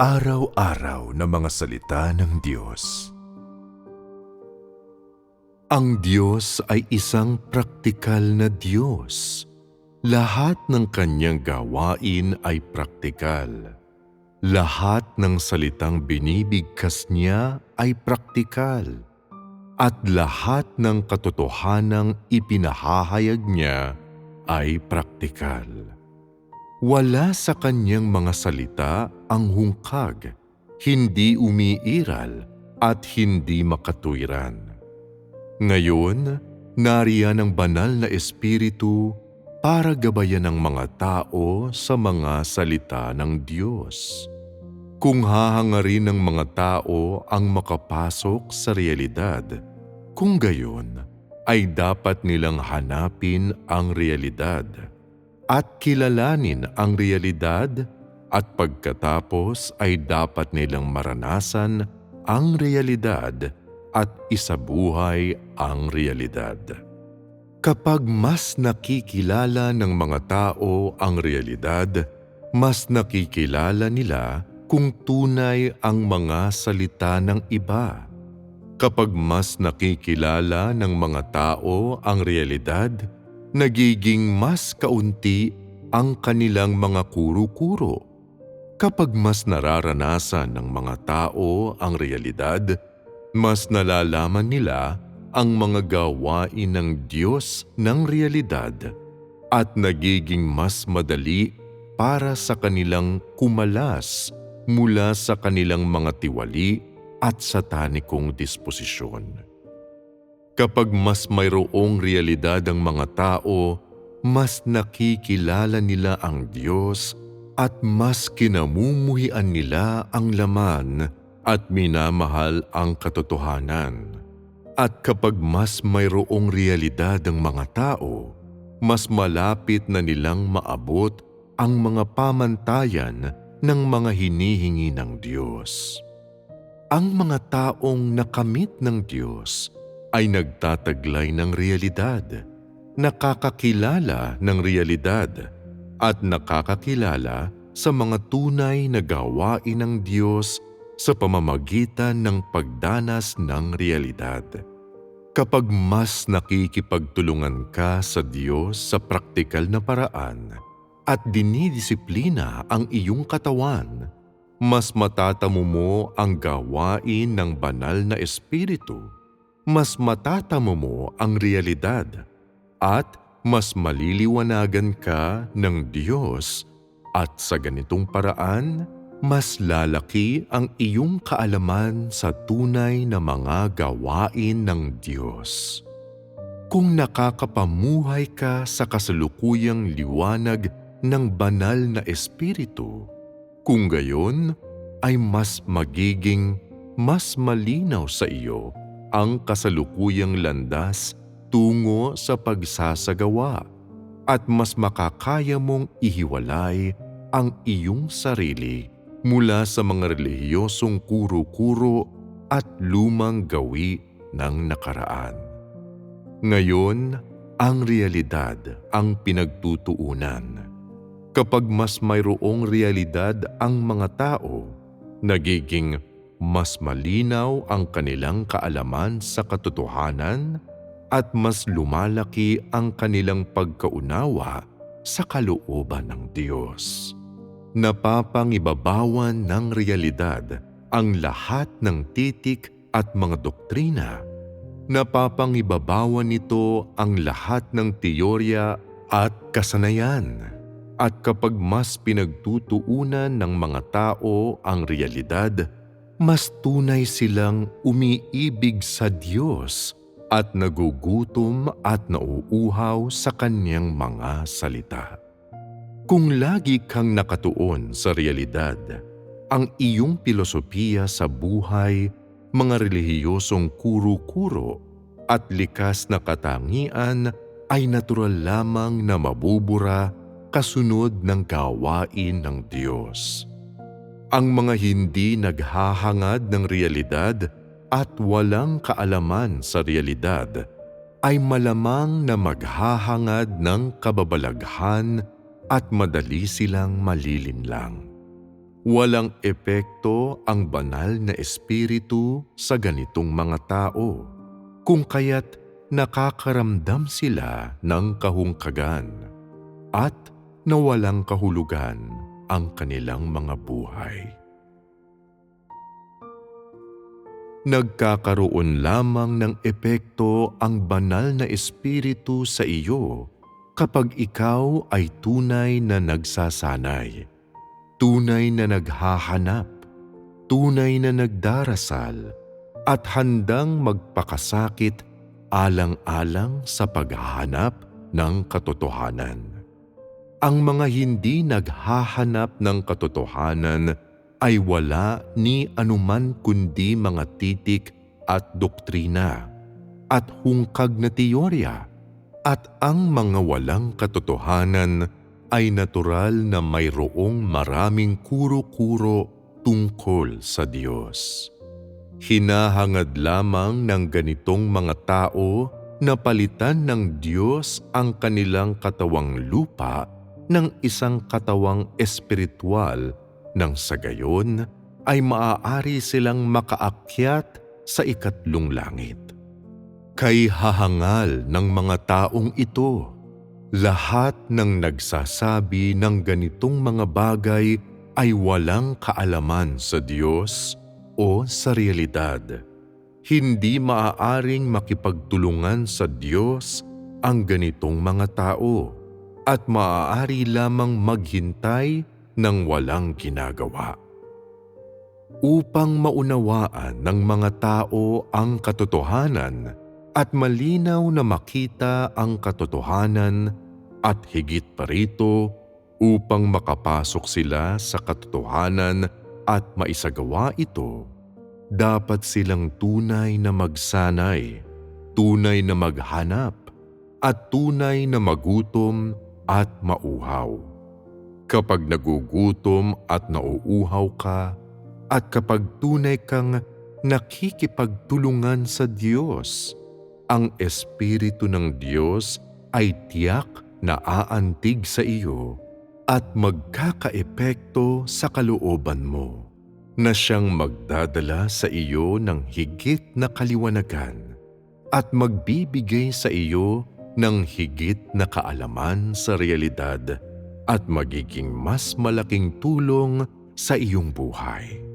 Araw-araw na mga salita ng Diyos. Ang Diyos ay isang praktikal na Diyos. Lahat ng kanyang gawain ay praktikal. Lahat ng salitang binibigkas niya ay praktikal. At lahat ng katotohanang ipinahahayag niya ay praktikal. Wala sa kanyang mga salita ang hungkag, hindi umiiral at hindi makatwiran. Ngayon, nariyan ang banal na Espiritu para gabayan ang mga tao sa mga salita ng Diyos. Kung hahangarin ng mga tao ang makapasok sa realidad, kung gayon, ay dapat nilang hanapin ang realidad at kilalanin ang realidad at pagkatapos ay dapat nilang maranasan ang realidad at isabuhay ang realidad. Kapag mas nakikilala ng mga tao ang realidad, mas nakikilala nila kung tunay ang mga salita ng iba. Kapag mas nakikilala ng mga tao ang realidad, nagiging mas kaunti ang kanilang mga kuro-kuro. Kapag mas nararanasan ng mga tao ang realidad, mas nalalaman nila ang mga gawain ng Diyos ng realidad at nagiging mas madali para sa kanilang kumalas mula sa kanilang mga tiwali at satanikong disposisyon. Kapag mas mayroong realidad ang mga tao, mas nakikilala nila ang Diyos at mas kinamumuhian nila ang laman at minamahal ang katotohanan. At kapag mas mayroong realidad ang mga tao, mas malapit na nilang maabot ang mga pamantayan ng mga hinihingi ng Diyos. Ang mga taong nakamit ng Diyos ay nagtataglay ng realidad, nakakakilala ng realidad, at nakakakilala sa mga tunay na gawain ng Diyos sa pamamagitan ng pagdanas ng realidad. Kapag mas nakikipagtulungan ka sa Diyos sa praktikal na paraan at dinidisiplina ang iyong katawan, mas matatamo mo ang gawain ng banal na Espiritu mas matatamo mo ang realidad at mas maliliwanagan ka ng Diyos at sa ganitong paraan, mas lalaki ang iyong kaalaman sa tunay na mga gawain ng Diyos. Kung nakakapamuhay ka sa kasalukuyang liwanag ng banal na Espiritu, kung gayon ay mas magiging mas malinaw sa iyo ang kasalukuyang landas tungo sa pagsasagawa at mas makakaya mong ihiwalay ang iyong sarili mula sa mga relihiyosong kuro-kuro at lumang gawi ng nakaraan. Ngayon, ang realidad ang pinagtutuunan. Kapag mas mayroong realidad ang mga tao, nagiging mas malinaw ang kanilang kaalaman sa katotohanan at mas lumalaki ang kanilang pagkaunawa sa kalooban ng Diyos. Napapangibabawan ng realidad ang lahat ng titik at mga doktrina. Napapangibabawan nito ang lahat ng teorya at kasanayan. At kapag mas pinagtutuunan ng mga tao ang realidad, mas tunay silang umiibig sa Diyos at nagugutom at nauuhaw sa Kanyang mga salita. Kung lagi kang nakatuon sa realidad, ang iyong filosofiya sa buhay, mga relihiyosong kuro-kuro at likas na katangian ay natural lamang na mabubura kasunod ng gawain ng Diyos ang mga hindi naghahangad ng realidad at walang kaalaman sa realidad ay malamang na maghahangad ng kababalaghan at madali silang malilinlang. Walang epekto ang banal na espiritu sa ganitong mga tao, kung kaya't nakakaramdam sila ng kahungkagan at nawalang kahulugan ang kanilang mga buhay. Nagkakaroon lamang ng epekto ang banal na espiritu sa iyo kapag ikaw ay tunay na nagsasanay, tunay na naghahanap, tunay na nagdarasal, at handang magpakasakit alang-alang sa paghahanap ng katotohanan. Ang mga hindi naghahanap ng katotohanan ay wala ni anuman kundi mga titik at doktrina at hungkag na teorya at ang mga walang katotohanan ay natural na mayroong maraming kuro-kuro tungkol sa Diyos. Hinahangad lamang ng ganitong mga tao na palitan ng Diyos ang kanilang katawang lupa ng isang katawang espiritual nang sa gayon ay maaari silang makaakyat sa ikatlong langit. Kay hahangal ng mga taong ito, lahat ng nagsasabi ng ganitong mga bagay ay walang kaalaman sa Diyos o sa realidad. Hindi maaaring makipagtulungan sa Diyos ang ganitong mga tao at maaari lamang maghintay ng walang ginagawa. Upang maunawaan ng mga tao ang katotohanan at malinaw na makita ang katotohanan at higit pa rito upang makapasok sila sa katotohanan at maisagawa ito, dapat silang tunay na magsanay, tunay na maghanap, at tunay na magutom at mauhaw. Kapag nagugutom at nauuhaw ka at kapag tunay kang nakikipagtulungan sa Diyos, ang Espiritu ng Diyos ay tiyak na aantig sa iyo at magkakaepekto sa kalooban mo na siyang magdadala sa iyo ng higit na kaliwanagan at magbibigay sa iyo ng higit na kaalaman sa realidad at magiging mas malaking tulong sa iyong buhay.